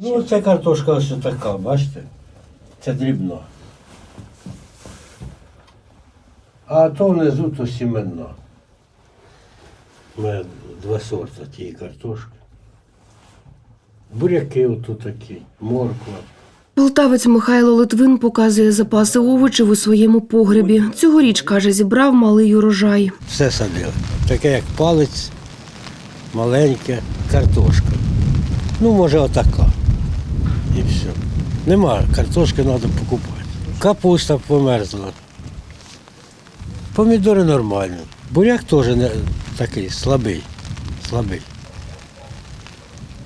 Ну, це картошка ось така, бачите? Це дрібна. А то внизу то сіменна. У мене два сорта тієї картошки. Буряки ото такі, морква. Полтавець Михайло Литвин показує запаси овочів у своєму погребі. Цьогоріч, каже, зібрав малий урожай. Все садили. Таке як палець, маленьке, картошка. Ну, може, отака. Нема, картошки треба покупати. Капуста померзла. Помідори нормальні. Буряк теж не такий слабий. Слабий.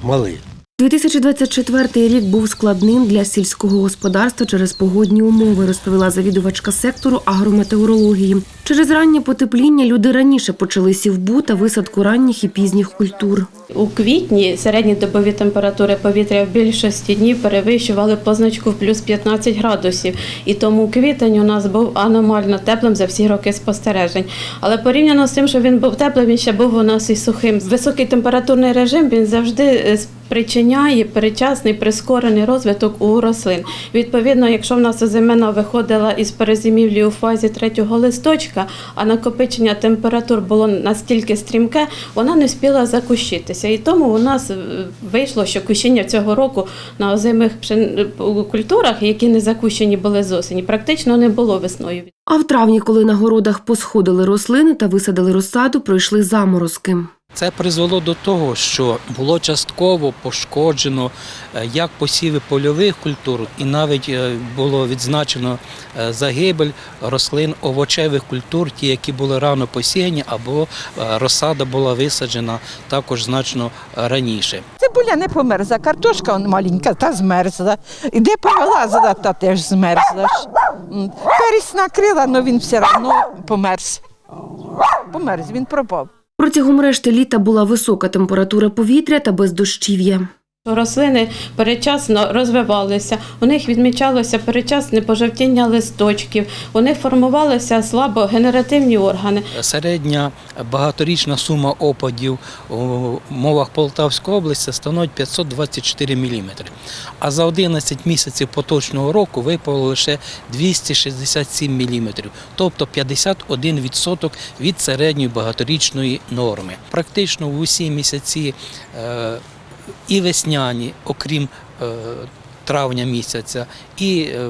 Малий. 2024 рік був складним для сільського господарства через погодні умови, розповіла завідувачка сектору агрометеорології. Через раннє потепління люди раніше почали сівбу та висадку ранніх і пізніх культур. У квітні середні добові температури повітря в більшості днів перевищували позначку в плюс 15 градусів. І тому квітень у нас був аномально теплим за всі роки спостережень. Але порівняно з тим, що він був теплим, він ще був у нас і сухим. Високий температурний режим він завжди спричиняє передчасний прискорений розвиток у рослин. Відповідно, якщо в нас озимена виходила із перезимівлі у фазі третього листочка, а накопичення температур було настільки стрімке, вона не встигла закущитися. І тому у нас е, вийшло, що кущення цього року на озимих культурах, які не закущені були з осені, практично не було весною. А в травні, коли на городах посходили рослини та висадили розсаду, пройшли заморозки. Це призвело до того, що було частково пошкоджено е, як посіви польових культур, і навіть е, було відзначено е, загибель рослин овочевих культур, ті, які були рано посіяні, або розсада була висаджена також значно раніше. Цибуля не померзла, картошка маленька, та змерзла. Іде повилазила, та теж змерзла. Перець накрила, але він все одно померз. Померз, він пропав. Протягом решти літа була висока температура повітря та бездощів'я. Рослини передчасно розвивалися, у них відмічалося передчасне пожовтіння листочків, у них формувалися слабогенеративні органи. Середня багаторічна сума опадів у мовах Полтавської області становить 524 мм. А за 11 місяців поточного року випало лише 267 мм, тобто 51% від середньої багаторічної норми. Практично в усі місяці е, і весняні, окрім е, травня місяця, і е,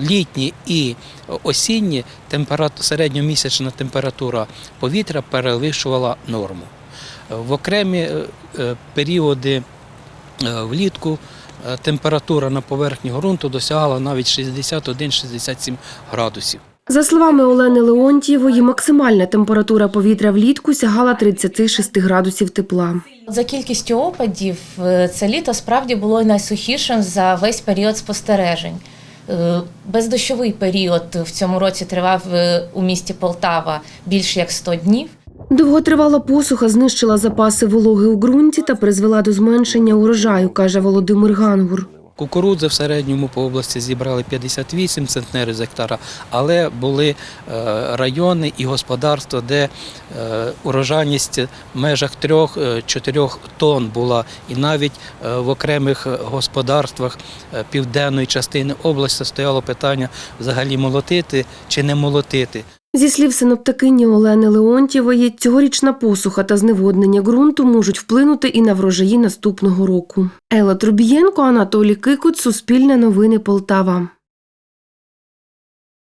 літні і осінні температу- середньомісячна температура повітря перевищувала норму. В окремі е, періоди влітку температура на поверхні ґрунту досягала навіть 61-67 градусів. За словами Олени Леонтієвої, максимальна температура повітря влітку сягала 36 градусів тепла. За кількістю опадів е, це літо справді було найсухішим за весь період спостережень. Е, Бездощовий період в цьому році тривав е, у місті Полтава більш як 100 днів. Довготривала посуха знищила запаси вологи у ґрунті та призвела до зменшення урожаю, каже Володимир Гангур. Кукурудзи в середньому по області зібрали 58 центнерів з гектара, але були е, райони і господарства, де е, урожайність в межах 3-4 тонн була. І навіть е, в окремих господарствах е, південної частини області стояло питання взагалі молотити чи не молотити. Зі слів синоптикині Олени Леонтєвої, цьогорічна посуха та зневоднення ґрунту можуть вплинути і на врожаї наступного року. Ела Трубієнко, Анатолій Кикут, Суспільне новини Полтава.